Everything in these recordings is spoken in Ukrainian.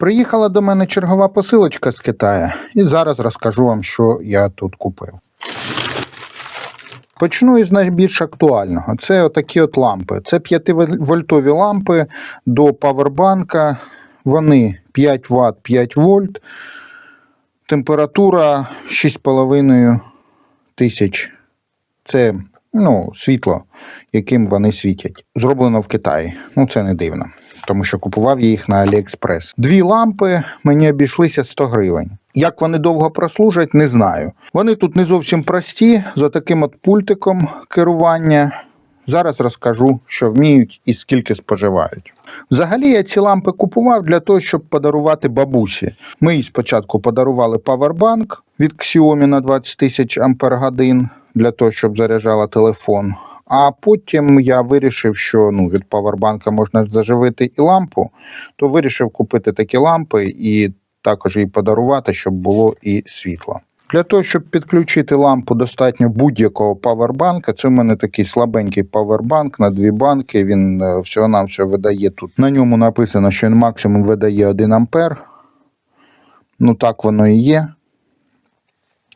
Приїхала до мене чергова посилочка з Китаю, і зараз розкажу вам, що я тут купив. Почну із найбільш актуального. Це отакі от лампи. Це 5-вольтові лампи до павербанка. Вони 5 Вт, 5 вольт. Температура 6,5 тисяч. Це ну, світло, яким вони світять. Зроблено в Китаї. Ну, це не дивно, тому що купував я їх на AliExpress. Дві лампи мені обійшлися 100 гривень. Як вони довго прослужать, не знаю. Вони тут не зовсім прості, за таким от пультиком керування. Зараз розкажу, що вміють і скільки споживають. Взагалі я ці лампи купував для того, щоб подарувати бабусі. Ми їй спочатку подарували павербанк від Xiaomi на 20 тисяч ампер для того, щоб заряджала телефон. А потім я вирішив, що ну, від павербанка можна заживити і лампу, то вирішив купити такі лампи і також їй подарувати, щоб було і світло. Для того, щоб підключити лампу достатньо будь-якого павербанка, це в мене такий слабенький павербанк на дві банки. Він е, всього-навсього видає тут. На ньому написано, що він максимум видає 1 ампер. Ну так воно і є.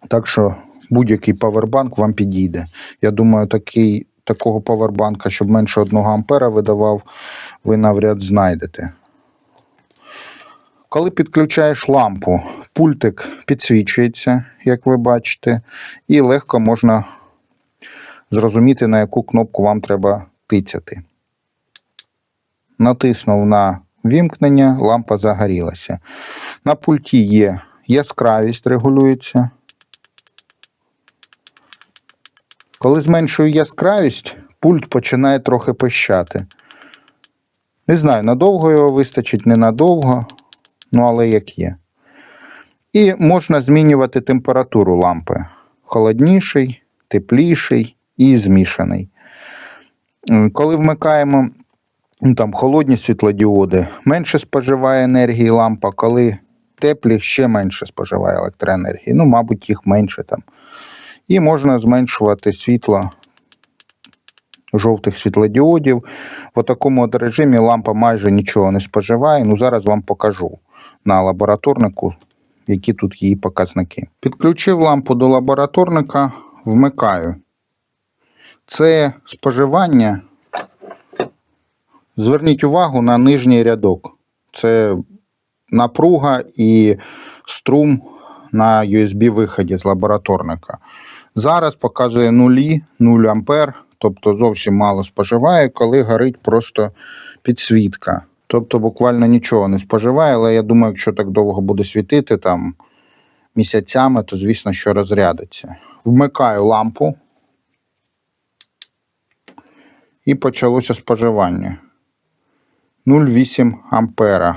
Так що будь-який павербанк вам підійде. Я думаю, такий, такого павербанка, щоб менше 1 ампера видавав, ви навряд знайдете. Коли підключаєш лампу, пультик підсвічується, як ви бачите, і легко можна зрозуміти, на яку кнопку вам треба тицяти. Натиснув на вімкнення, лампа загорілася. На пульті є яскравість регулюється. Коли зменшую яскравість, пульт починає трохи пищати. Не знаю, надовго його вистачить, ненадовго, ну але як є. І можна змінювати температуру лампи. Холодніший, тепліший і змішаний. Коли вмикаємо ну, там, холодні світлодіоди, менше споживає енергії лампа, коли теплі, ще менше споживає електроенергії. Ну, мабуть, їх менше там. І можна зменшувати світло жовтих світлодіодів. В такому режимі лампа майже нічого не споживає. Ну, зараз вам покажу на лабораторнику, які тут її показники. Підключив лампу до лабораторника, вмикаю. Це споживання. Зверніть увагу на нижній рядок. Це напруга і струм на USB-виході з лабораторника. Зараз показує нулі, 0 ампер, тобто зовсім мало споживає, коли горить просто підсвітка. Тобто буквально нічого не споживає, але я думаю, якщо так довго буде світити там місяцями, то звісно, що розрядиться. Вмикаю лампу і почалося споживання. 0,8 ампера.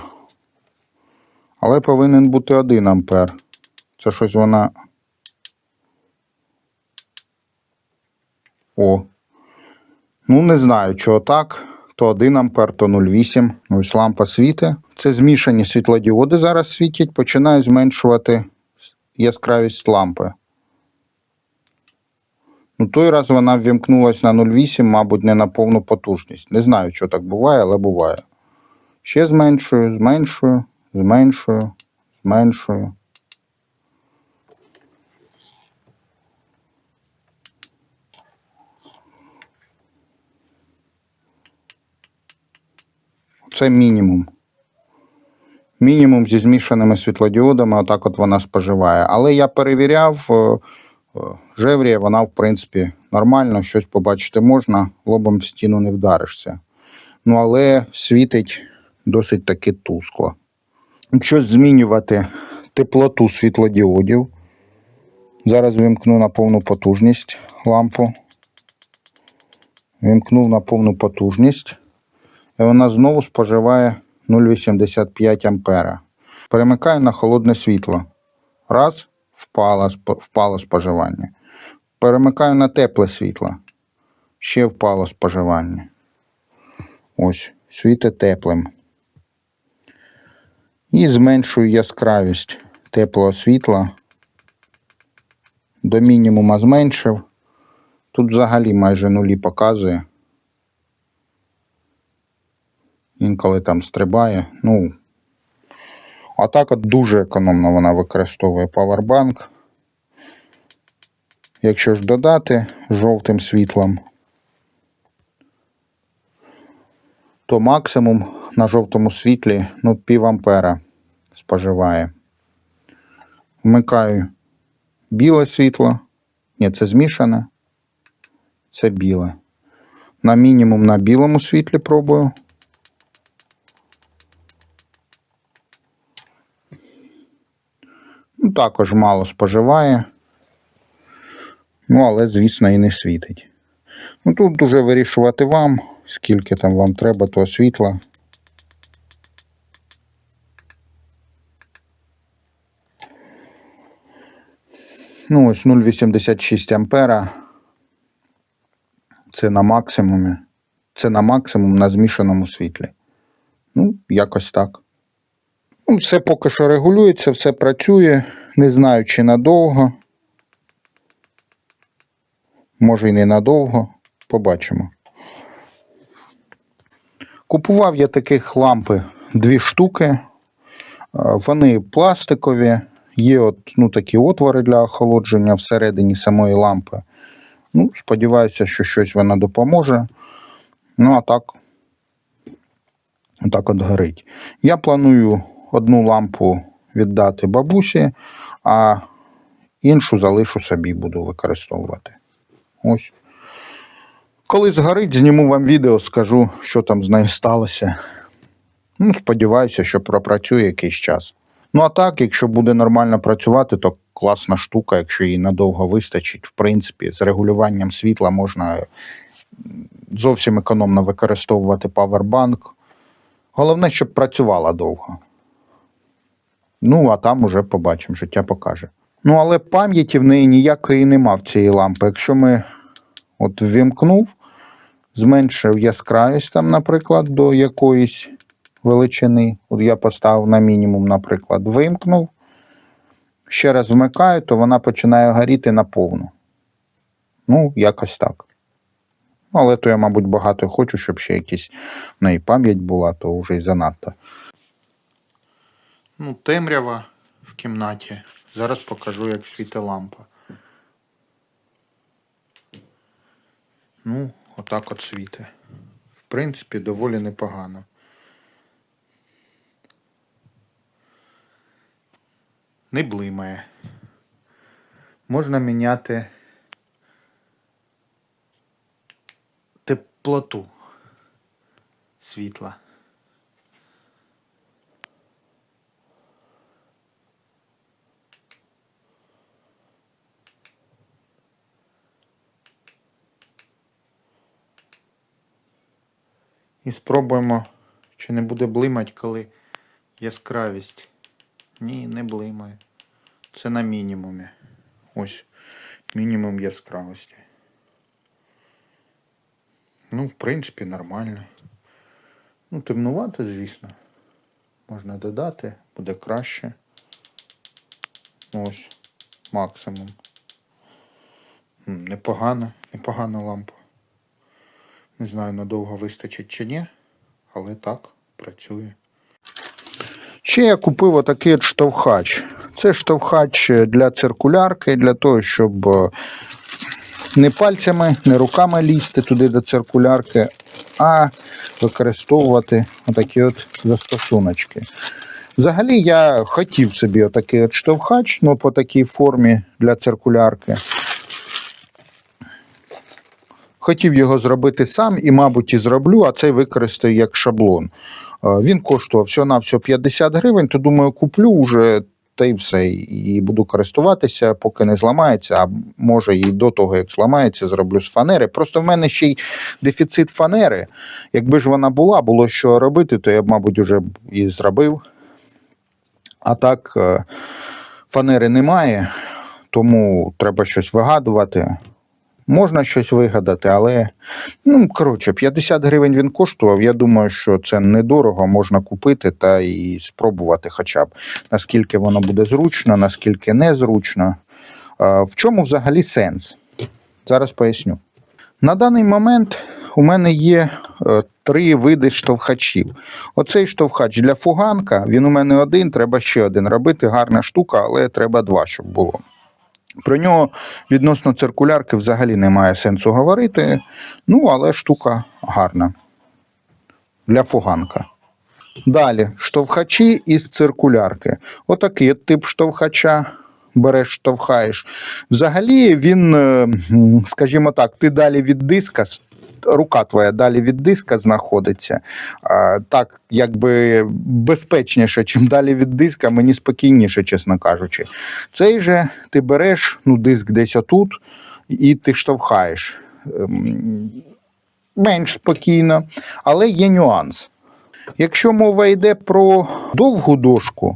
Але повинен бути 1 ампер. Це щось вона. О. Ну, не знаю, чого так. То 1 ампер, то 0,8. Ось лампа світить. Це змішані світлодіоди зараз світять. Починаю зменшувати яскравість лампи. Ну, той раз вона ввімкнулась на 0,8, мабуть, не на повну потужність. Не знаю, що так буває, але буває. Ще зменшую, зменшую, зменшую, зменшую. Це мінімум. Мінімум зі змішаними світлодіодами, отак от вона споживає. Але я перевіряв, е, е, вона, в принципі, нормально, щось побачити можна, лобом в стіну не вдаришся. Ну, але світить досить таки тускло. Якщо змінювати теплоту світлодіодів, зараз вимкну на повну потужність лампу. Вимкнув на повну потужність. І вона знову споживає 0,85 ампера. Перемикаю на холодне світло. Раз, впало, впало споживання. Перемикаю на тепле світло. Ще впало споживання. Ось, світить теплим. І зменшую яскравість теплого світла. До мінімума зменшив. Тут взагалі майже нулі показує. Інколи там стрибає. Ну, А так от дуже економно вона використовує павербанк. Якщо ж додати жовтим світлом, то максимум на жовтому світлі ну, пів ампера споживає. Вмикаю біле світло. Ні, це змішане. Це біле. На мінімум на білому світлі пробую. Також мало споживає. Ну, але, звісно, і не світить. Ну, тут дуже вирішувати вам, скільки там вам треба того світла. Ну, ось 0,86 ампера. Це на максимумі. Це на максимум на змішаному світлі. Ну, якось так. Ну, все поки що регулюється, все працює. Не знаю, чи надовго. Може і не надовго. Побачимо. Купував я таких лампи дві штуки. Е, Вони пластикові, є от, ну, такі отвори для охолодження всередині самої лампи. Ну, сподіваюся, що щось вона допоможе. Ну, а так, так от горить. Я планую одну лампу віддати бабусі, а іншу залишу собі, буду використовувати. Ось. Коли згорить, зніму вам відео, скажу, що там з нею сталося. Ну, сподіваюся, що пропрацює якийсь час. Ну, а так, якщо буде нормально працювати, то класна штука, якщо її надовго вистачить. В принципі, з регулюванням світла можна зовсім економно використовувати павербанк. Головне, щоб працювала довго. Ну, а там уже побачимо, життя покаже. Ну, але пам'яті в неї ніякої нема в цієї лампи. Якщо ми от ввімкнув, зменшив яскравість там, наприклад, до якоїсь величини. От я поставив на мінімум, наприклад, вимкнув. Ще раз вмикаю, то вона починає горіти наповну. Ну, якось так. Ну, Але то я, мабуть, багато хочу, щоб ще якісь в неї пам'ять була, то вже й занадто. Ну, темрява в кімнаті. Зараз покажу, як світить лампа. Ну, отак от світить. В принципі, доволі непогано. Не блимає. Можна міняти теплоту світла. І спробуємо, чи не буде блимать, коли яскравість. Ні, не блимає. Це на мінімумі. Ось мінімум яскравості. Ну, в принципі, нормально. Ну, темнувато, звісно. Можна додати, буде краще. Ось, максимум. Непогано, непогана лампа. Не знаю, надовго вистачить чи ні, але так, працює. Ще я купив отакий штовхач. Це штовхач для циркулярки, для того, щоб е, не пальцями, не руками лізти туди до циркулярки, а використовувати отакі от застосуночки. Взагалі я хотів собі отакий от штовхач, ну по такій формі для циркулярки. Хотів його зробити сам і, мабуть, і зроблю, а цей використаю як шаблон. Е, Він коштував всього-навсього 50 гривень, то думаю, куплю вже та й все. І буду користуватися, поки не зламається, а може і до того, як зламається, зроблю з фанери. Просто в мене ще й дефіцит фанери. Якби ж вона була, було що робити, то я б, мабуть, вже і зробив. А так, е, фанери немає, тому треба щось вигадувати. Можна щось вигадати, але ну коротше, 50 гривень він коштував. Я думаю, що це недорого, можна купити та і спробувати, хоча б наскільки воно буде зручно, наскільки незручно. В чому взагалі сенс? Зараз поясню. На даний момент у мене є е, три види штовхачів. Оцей штовхач для фуганка, він у мене один, треба ще один робити. Гарна штука, але треба два, щоб було. Про нього відносно циркулярки взагалі немає сенсу говорити. Ну, але штука гарна для фуганка. Далі штовхачі із циркулярки. Отакий тип штовхача. Береш, штовхаєш. Взагалі він, е, скажімо так, ти далі від диска, рука твоя далі від диска знаходиться. Так, якби безпечніше, чим далі від диска, мені спокійніше, чесно кажучи. Цей же ти береш ну, диск десь отут, і ти штовхаєш. Ем, Менш спокійно, але є нюанс. Якщо мова йде про довгу дошку,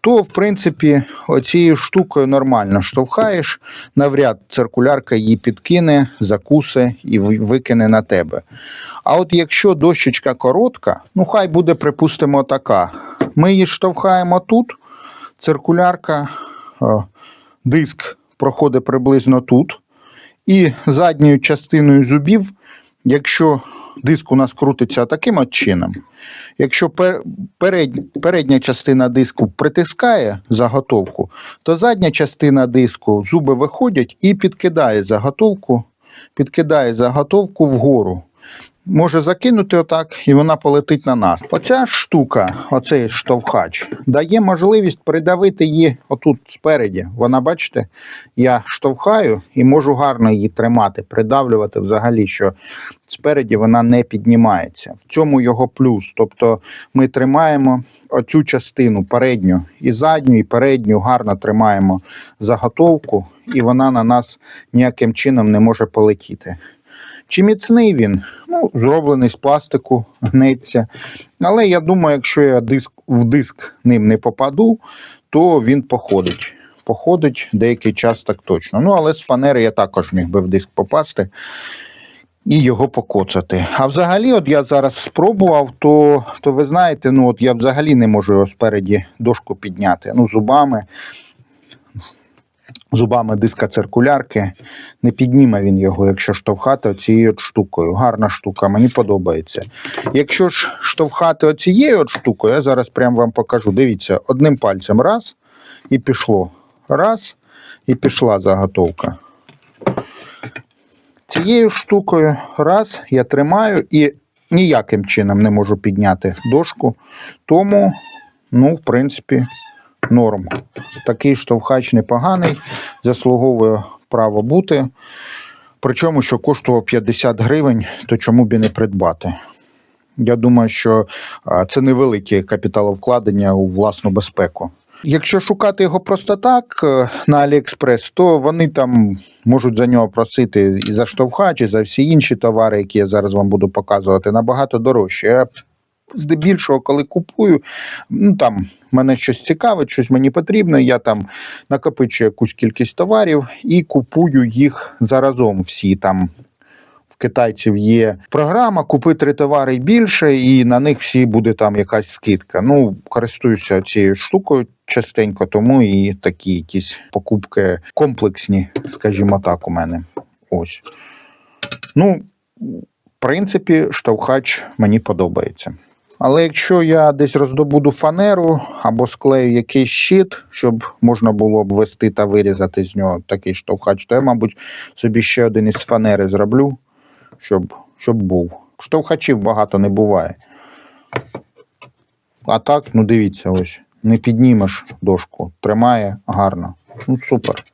то в принципі оцією штукою нормально штовхаєш, навряд циркулярка її підкине, закусе і викине на тебе. А от якщо дощечка коротка, ну хай буде, припустимо, така. Ми її штовхаємо тут, циркулярка, е, диск проходить приблизно тут. І задньою частиною зубів, якщо диск у нас крутиться таким от чином, якщо передня частина диску притискає заготовку, то задня частина диску зуби виходять і підкидає заготовку, підкидає заготовку вгору. Може закинути отак, і вона полетить на нас. Оця штука, оцей штовхач, дає можливість придавити її отут спереді. Вона, бачите, я штовхаю і можу гарно її тримати, придавлювати взагалі, що спереді вона не піднімається. В цьому його плюс. Тобто ми тримаємо оцю частину передню і задню, і передню гарно тримаємо заготовку, і вона на нас ніяким чином не може полетіти. Чи міцний він? Ну, зроблений з пластику, гнеться. Але я думаю, якщо я диск, в диск ним не попаду, то він походить. Походить деякий час так точно. Ну, але з фанери я також міг би в диск попасти і його покоцати. А взагалі, от я зараз спробував, то, то ви знаєте, ну от я взагалі не можу його спереді дошку підняти. Ну, зубами. Зубами диска циркулярки не підніме він його, якщо штовхати оцією штукою. Гарна штука, мені подобається. Якщо ж штовхати оцією от штукою, я зараз прям вам покажу. Дивіться, одним пальцем раз і пішло. Раз і пішла заготовка. Цією штукою раз я тримаю і ніяким чином не можу підняти дошку. Тому, ну, в принципі, норм. Такий штовхач непоганий, заслуговує право бути. Причому, що коштував 50 гривень, то чому б і не придбати? Я думаю, що це невелике капіталовкладення у власну безпеку. Якщо шукати його просто так е, на Аліекспрес, то вони там можуть за нього просити і за штовхач, і за всі інші товари, які я зараз вам буду показувати, набагато дорожче. Я здебільшого, коли купую, ну там мене щось цікавить, щось мені потрібно. Я там накопичую якусь кількість товарів і купую їх заразом всі там. В китайців є програма Купи три товари більше, і на них всі буде там якась скидка. Ну, користуюся цією штукою частенько, тому і такі якісь покупки комплексні, скажімо так, у мене. Ось. Ну, в принципі, штовхач мені подобається. Але якщо я десь роздобуду фанеру або склею якийсь щит, щоб можна було б вести та вирізати з нього такий штовхач, то я, мабуть, собі ще один із фанери зроблю, щоб, щоб був. Штовхачів багато не буває. А так, ну дивіться, ось, не піднімеш дошку, тримає гарно. Ну, супер.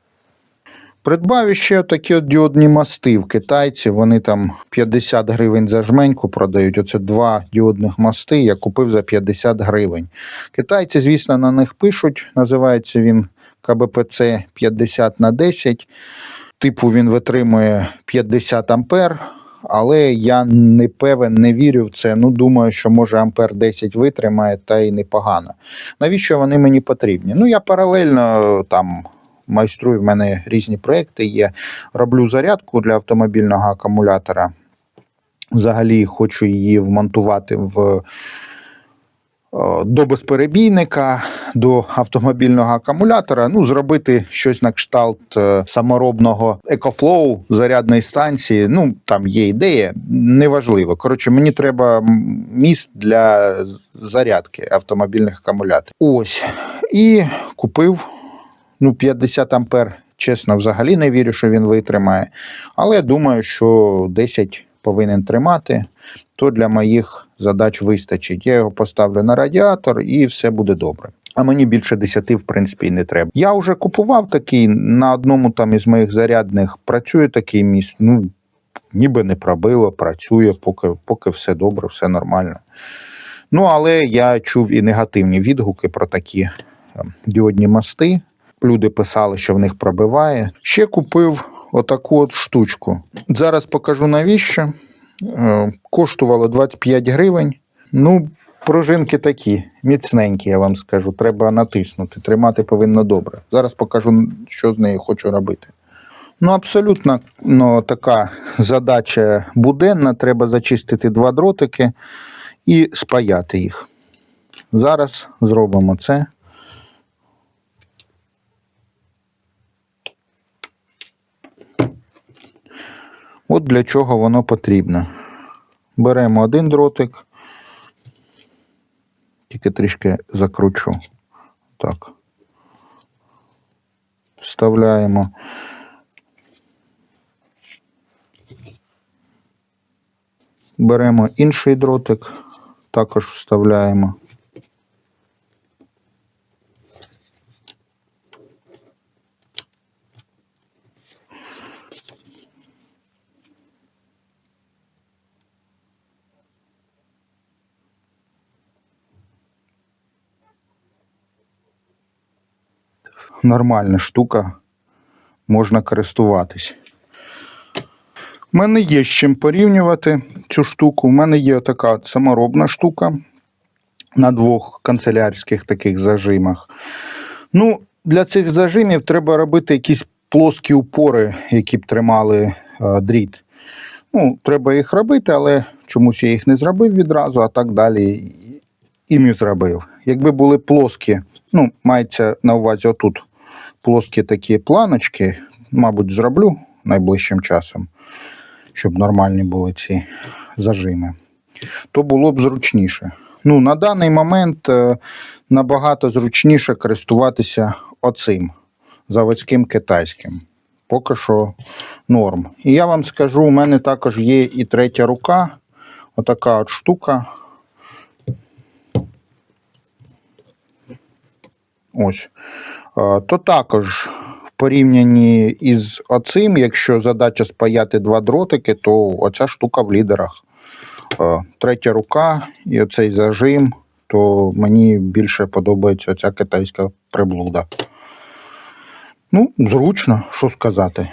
Придбав ще такі діодні мости в китайці. Вони там 50 гривень за жменьку продають. Оце два діодних мости. Я купив за 50 гривень. Китайці, звісно, на них пишуть. Називається він КБПЦ 50 на 10. Типу він витримує 50 ампер. Але я не певен, не вірю в це. Ну, думаю, що може ампер 10 витримає, та й непогано. Навіщо вони мені потрібні? Ну, я паралельно там майструю, в мене різні проекти є. Роблю зарядку для автомобільного акумулятора. Взагалі хочу її вмонтувати в до безперебійника, до автомобільного акумулятора, ну, зробити щось на кшталт е, саморобного EcoFlow, зарядної станції. Ну, там є ідея, неважливо. Коротше, мені треба міст для зарядки автомобільних акумуляторів. Ось. І купив ну, 50 ампер. Чесно, взагалі не вірю, що він витримає. Але думаю, що 10 повинен тримати, то для моїх задач вистачить. Я його поставлю на радіатор і все буде добре. А мені більше 10, в принципі, не треба. Я вже купував такий на одному там із моїх зарядних. Працює такий міст. Ну, ніби не пробило, працює, поки, поки все добре, все нормально. Ну, але я чув і негативні відгуки про такі е, діодні мости. Люди писали, що в них пробиває. Ще купив отаку от штучку. Зараз покажу навіщо. Е, Коштувало 25 гривень. Ну, пружинки такі, міцненькі, я вам скажу. Треба натиснути. Тримати повинно добре. Зараз покажу, що з нею хочу робити. Ну, абсолютно ну, така задача буденна. Треба зачистити два дротики і спаяти їх. Зараз зробимо це. От для чого воно потрібно. Беремо один дротик, тільки трішки закручу. Так. Вставляємо. Беремо інший дротик, також вставляємо. Нормальна штука, можна користуватись. У мене є з чим порівнювати цю штуку. У мене є така саморобна штука на двох канцелярських таких зажимах. Ну, для цих зажимів треба робити якісь плоскі упори, які б тримали е, дріт. Ну, треба їх робити, але чомусь я їх не зробив відразу, а так далі і не зробив. Якби були плоскі, ну, мається на увазі отут плоскі такі планочки, мабуть, зроблю найближчим часом, щоб нормальні були ці зажими, то було б зручніше. Ну, на даний момент е, набагато зручніше користуватися оцим заводським китайським. Поки що норм. І я вам скажу, у мене також є і третя рука, отака от штука. Ось. То також в порівнянні із оцим, якщо задача спаяти два дротики, то оця штука в лідерах. Третя рука і оцей зажим, то мені більше подобається оця китайська приблуда. Ну, зручно, що сказати.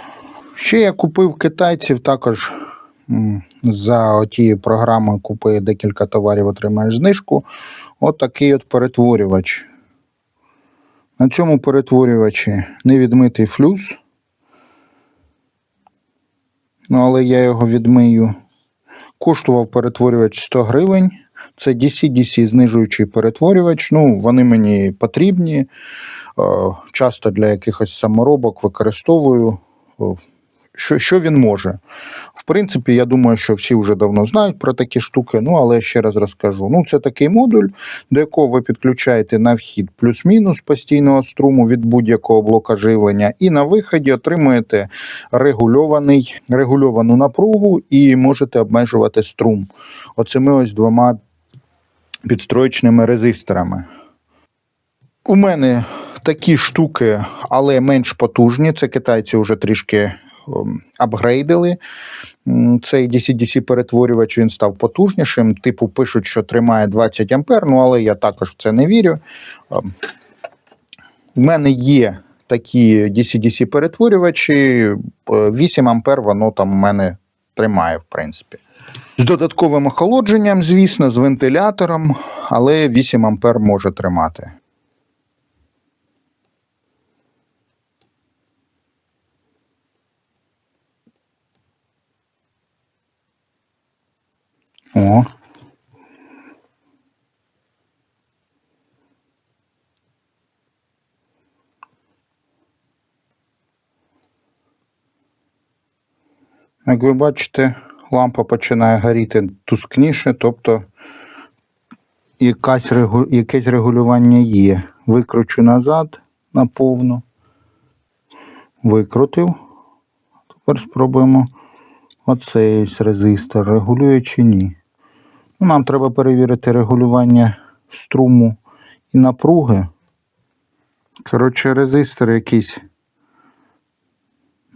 Ще я купив китайців також за тією програмою купи декілька товарів, отримаєш знижку. От такий от перетворювач. На цьому перетворювачі невідмитий флюс. Ну, але я його відмию. Коштував перетворювач 100 гривень. Це DC-DC знижуючий перетворювач. Ну, вони мені потрібні. Е, Часто для якихось саморобок використовую. Що, що він може? В принципі, я думаю, що всі вже давно знають про такі штуки, ну але ще раз розкажу. Ну, це такий модуль, до якого ви підключаєте на вхід плюс-мінус постійного струму від будь-якого блока живлення, і на виході отримуєте регульований, регульовану напругу і можете обмежувати струм оцими ось двома підстроєчними резисторами. У мене такі штуки, але менш потужні. Це китайці вже трішки апгрейдили. Цей DC-DC перетворювач він став потужнішим. Типу пишуть, що тримає 20 ампер, ну але я також в це не вірю. Ем, У мене є такі DC-DC перетворювачі, е, 8 ампер воно там у мене тримає, в принципі. З додатковим охолодженням, звісно, з вентилятором, але 8 ампер може тримати. О. Як ви бачите, лампа починає горіти тускніше, тобто якась, якесь регулювання є. Викручу назад наповну, викрутив. Тепер спробуємо оцей резистор, регулює чи ні. Нам треба перевірити регулювання струму і напруги. Коротше, резистор якийсь,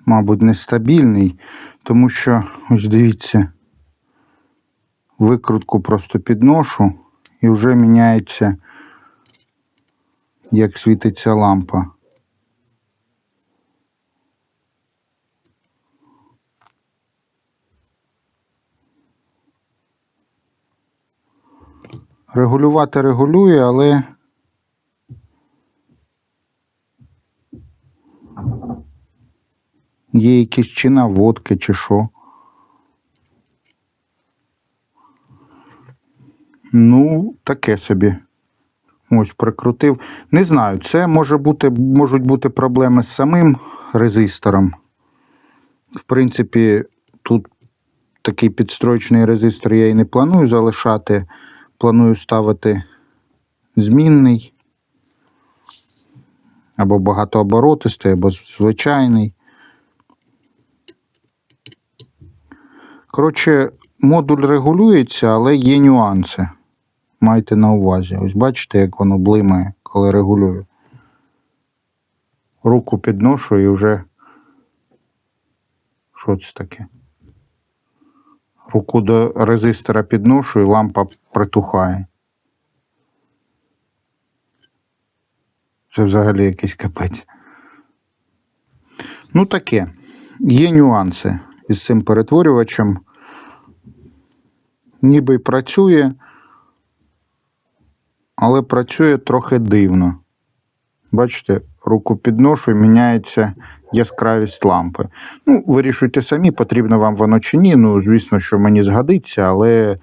мабуть, нестабільний, тому що, ось дивіться, викрутку просто підношу і вже міняється, як світиться лампа. Регулювати регулює, але є якісь чи наводки, чи що. Ну, таке собі. Ось прикрутив. Не знаю, це може бути, можуть бути проблеми з самим резистором. В принципі, тут такий підстроєчний резистор я і не планую залишати. Планую ставити змінний. Або багатооборотистий, або звичайний. Коротше, модуль регулюється, але є нюанси. Майте на увазі. Ось бачите, як воно блимає, коли регулюю. Руку підношу і вже. Що це таке? Руку до резистора підношу і лампа притухає. Це взагалі якийсь капець. Ну таке. Є нюанси із цим перетворювачем. Ніби й працює, але працює трохи дивно. Бачите, руку підношу міняється яскравість лампи. Ну, вирішуйте самі, потрібно вам воно чи ні. Ну, звісно, що мені згодиться, але е,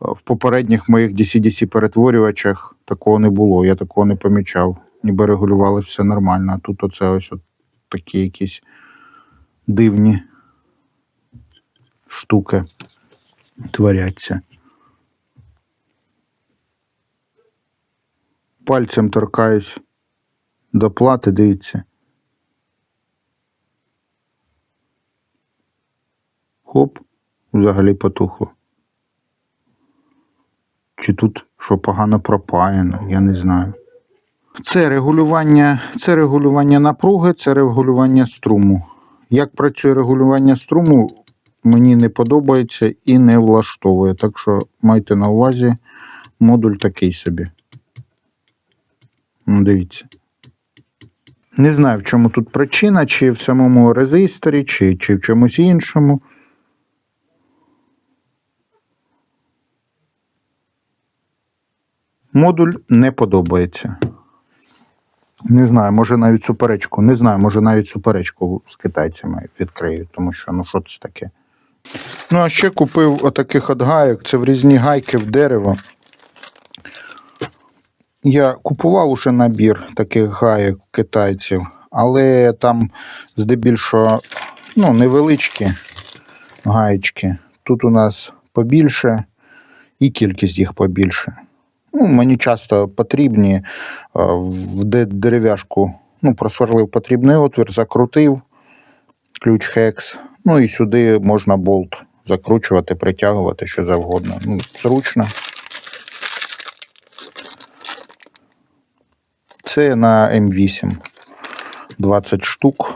в попередніх моїх DC-DC перетворювачах такого не було. Я такого не помічав. Ніби регулювали все нормально. А тут оце ось от такі якісь дивні штуки творяться. Пальцем торкаюсь до плати, дивіться. Хоп, взагалі потухло. Чи тут що погано пропаяно, я не знаю. Це регулювання, це регулювання напруги, це регулювання струму. Як працює регулювання струму, мені не подобається і не влаштовує. Так що майте на увазі модуль такий собі. Ну, дивіться. Не знаю, в чому тут причина, чи в самому резисторі, чи, чи в чомусь іншому. Модуль не подобається. Не знаю, може навіть суперечку. Не знаю, може навіть суперечку з китайцями відкрию, тому що ну що це таке. Ну, а ще купив отаких от гайок. Це врізні гайки в дерево. Я купував уже набір таких гайок китайців, але там здебільшого ну, невеличкі гаєчки. Тут у нас побільше і кількість їх побільше. Ну, мені часто потрібні е, в дерев'яшку. Ну, просверлив потрібний отвір, закрутив ключ хекс. Ну і сюди можна болт закручувати, притягувати що завгодно. Ну, зручно. Це на М8. 20 штук.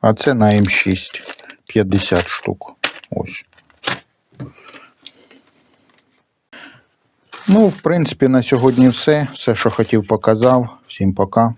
А це на М6. 50 штук. Ось. Ну, в принципі, на сьогодні все. Все, що хотів, показав. Всім пока.